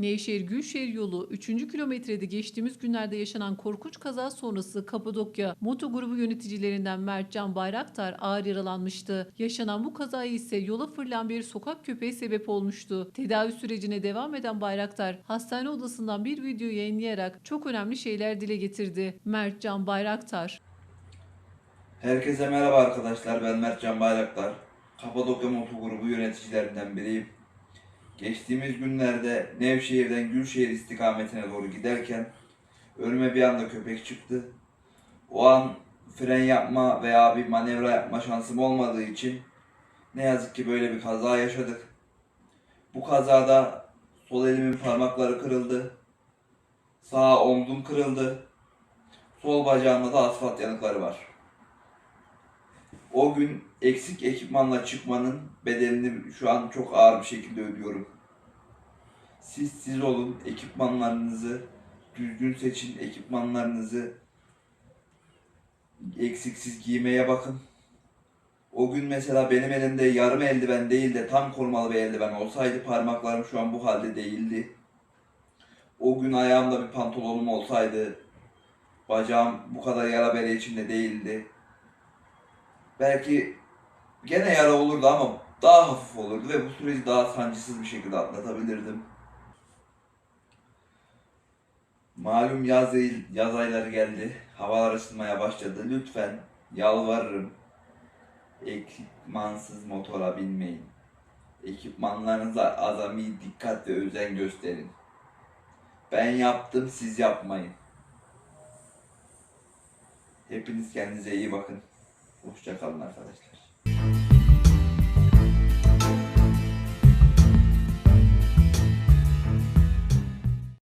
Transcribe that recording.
Nevşehir Gülşehir yolu 3. kilometrede geçtiğimiz günlerde yaşanan korkunç kaza sonrası Kapadokya Moto grubu yöneticilerinden Mert Can Bayraktar ağır yaralanmıştı. Yaşanan bu kazaya ise yola fırlayan bir sokak köpeği sebep olmuştu. Tedavi sürecine devam eden Bayraktar hastane odasından bir video yayınlayarak çok önemli şeyler dile getirdi. Mert Can Bayraktar Herkese merhaba arkadaşlar. Ben Mertcan Bayraktar. Kapadokya Moto Grubu yöneticilerinden biriyim. Geçtiğimiz günlerde Nevşehir'den Gülşehir istikametine doğru giderken önüme bir anda köpek çıktı. O an fren yapma veya bir manevra yapma şansım olmadığı için ne yazık ki böyle bir kaza yaşadık. Bu kazada sol elimin parmakları kırıldı. Sağ omzum kırıldı. Sol bacağımda da asfalt yanıkları var. O gün eksik ekipmanla çıkmanın bedelini şu an çok ağır bir şekilde ödüyorum. Siz siz olun, ekipmanlarınızı düzgün seçin, ekipmanlarınızı eksiksiz giymeye bakın. O gün mesela benim elimde yarım eldiven değil de tam korumalı bir eldiven olsaydı parmaklarım şu an bu halde değildi. O gün ayağımda bir pantolonum olsaydı bacağım bu kadar yara bere içinde değildi belki gene yara olurdu ama daha hafif olurdu ve bu süreci daha sancısız bir şekilde atlatabilirdim. Malum yaz, yaz ayları geldi. Havalar ısınmaya başladı. Lütfen yalvarırım. Ekipmansız motora binmeyin. Ekipmanlarınıza azami dikkat ve özen gösterin. Ben yaptım, siz yapmayın. Hepiniz kendinize iyi bakın. Hoşçakalın arkadaşlar.